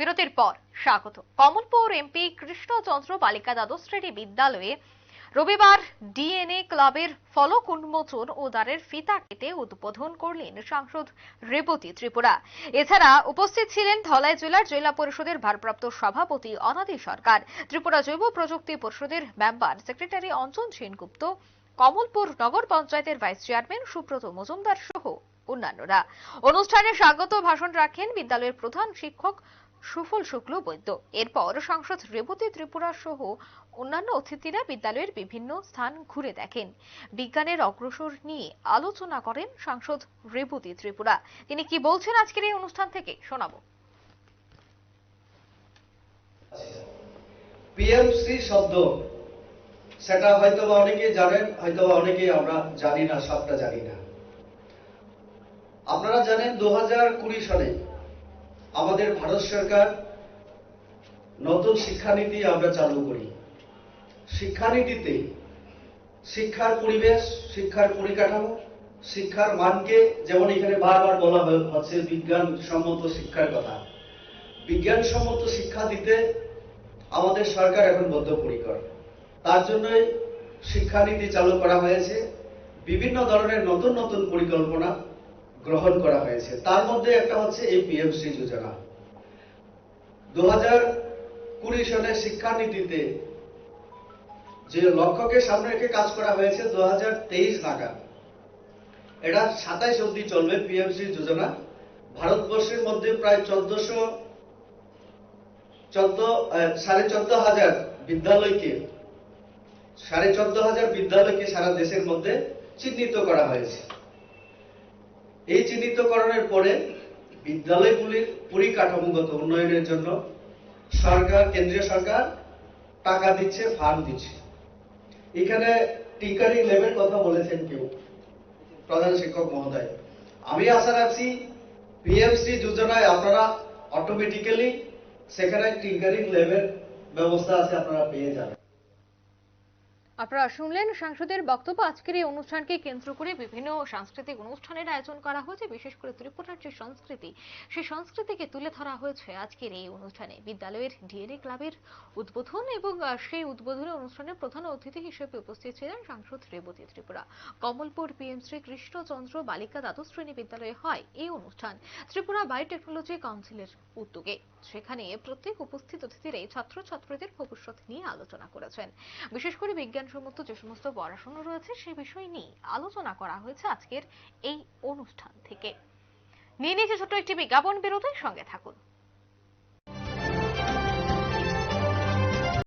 বিরতির পর স্বাগত। কমলপুর এমপি কৃষ্ণচন্দ্র বালিকা দ্বাদশ শ্রেণি বিদ্যালয়ে রবিবার ডিএনএ ক্লাবের ফলক উন্মোচন ও দ্বারের ফিতা কেটে উদ্বোধন করলেন সাংসদ রেবতী ত্রিপুরা। এছাড়া উপস্থিত ছিলেন ধলাই জেলার জেলা পরিষদের ভারপ্রাপ্ত সভাপতি অনাদি সরকার, ত্রিপুরা জৈব প্রযুক্তি পরিষদের মেম্বার সেক্রেটারি অঞ্জন সেনগুপ্ত, কমলপুর নগর পঞ্চায়েতের ভাইস চেয়ারম্যান সুব্রত মজুমদার সহ অন্যান্যরা। অনুষ্ঠানে স্বাগত ভাষণ রাখেন বিদ্যালয়ের প্রধান শিক্ষক সুফল শুক্ল বৈদ্য। এরপর সাংসদ রেবতী ত্রিপুরা সহ অন্যান্য অতিথিরা বিদ্যালয়ের বিভিন্ন স্থান ঘুরে দেখেন। বিজ্ঞানের অগ্রসর নিয়ে আলোচনা করেন সাংসদ রেবতী ত্রিপুরা। তিনি কি বলছেন আজকের এই অনুষ্ঠান থেকে? শোনাবো। পিএমসি শব্দ, সেটা হয়তো বা অনেকে জানেন হয়তো বা অনেকে আমরা জানি না, সবটা জানি না। আপনারা জানেন দু হাজার কুড়ি সালে আমাদের ভারত সরকার নতুন শিক্ষানীতি আমরা চালু করি। শিক্ষানীতিতে শিক্ষার পরিবেশ, শিক্ষার পরিকাঠামো, শিক্ষার মানকে যেমন এখানে বারবার বলা হচ্ছে বিজ্ঞান সম্মত শিক্ষার কথা। বিজ্ঞানসম্মত শিক্ষা দিতে আমাদের সরকার এখন বদ্ধপরিকর। তার জন্যই শিক্ষানীতি চালু করা হয়েছে। বিভিন্ন ধরনের নতুন নতুন পরিকল্পনা গ্রহণ করা হয়েছে। তার মধ্যে একটা হচ্ছে এই পিএমসি যোজনা। দু হাজার কুড়ি সালের শিক্ষানীতিতে যে লক্ষ্যকে সামনে রেখে কাজ করা হয়েছে দু হাজার তেইশ নাগাদ। এটা সাতাইশ অবধি চলবে পিএমসি যোজনা। ভারতবর্ষের মধ্যে প্রায় চোদ্দশো, চোদ্দ সাড়ে চোদ্দ হাজার বিদ্যালয়কে, সাড়ে চোদ্দ হাজার বিদ্যালয়কে সারা দেশের মধ্যে চিহ্নিত করা হয়েছে। এই চিহ্নিতকরণের পরে বিদ্যালয়গুলির পরিকাঠামোগত উন্নয়নের জন্য সরকার, কেন্দ্রীয় সরকার টাকা দিচ্ছে, ফান্ড দিচ্ছে। এখানে টিঙ্কারিং ল্যাবের কথা বলেছেন কেউ, প্রধান শিক্ষক মহোদয়। আমি আশা রাখছি পিএমসি যোজনায় আপনারা অটোমেটিক্যালি সেখানে টিঙ্কারিং ল্যাবের ব্যবস্থা আছে, আপনারা পেয়ে যাবেন। আপনারা শুনলেন সাংসদের বক্তব্য। আজকের এই অনুষ্ঠানকে কেন্দ্র করে বিভিন্ন সাংস্কৃতিক অনুষ্ঠানের আয়োজন করা হয়েছে, বিশেষ করে ত্রিপুরার যে সংস্কৃতি, সেই সংস্কৃতিকে তুলে ধরা হয়েছে আজকের এই অনুষ্ঠানে। বিদ্যালয়ের ডিএনএ ক্লাবের উদ্বোধন এবং সেই উদ্বোধনী অনুষ্ঠানের প্রধান অতিথি হিসেবে উপস্থিত ছিলেন সাংসদ রেবতী ত্রিপুরা। কমলপুর পিএম শ্রী কৃষ্ণচন্দ্র বালিকা দ্বাদশ শ্রেণি বিদ্যালয়ে হয় এই অনুষ্ঠান, ত্রিপুরা বায়োটেকনোলজি কাউন্সিলের উদ্যোগে। সেখানে প্রত্যেক উপস্থিত অতিথিরাই ছাত্রছাত্রীদের ভবিষ্যৎ নিয়ে আলোচনা করেছেন। বিশেষ করে বিজ্ঞানসম্মত যে সমস্ত পড়াশোনা রয়েছে সে বিষয় নিয়ে আলোচনা করা হয়েছে আজকের এই অনুষ্ঠান থেকে। নিয়ে নিয়েছে ছোট্ট একটি বিজ্ঞাপন বিরতির সঙ্গে থাকুন।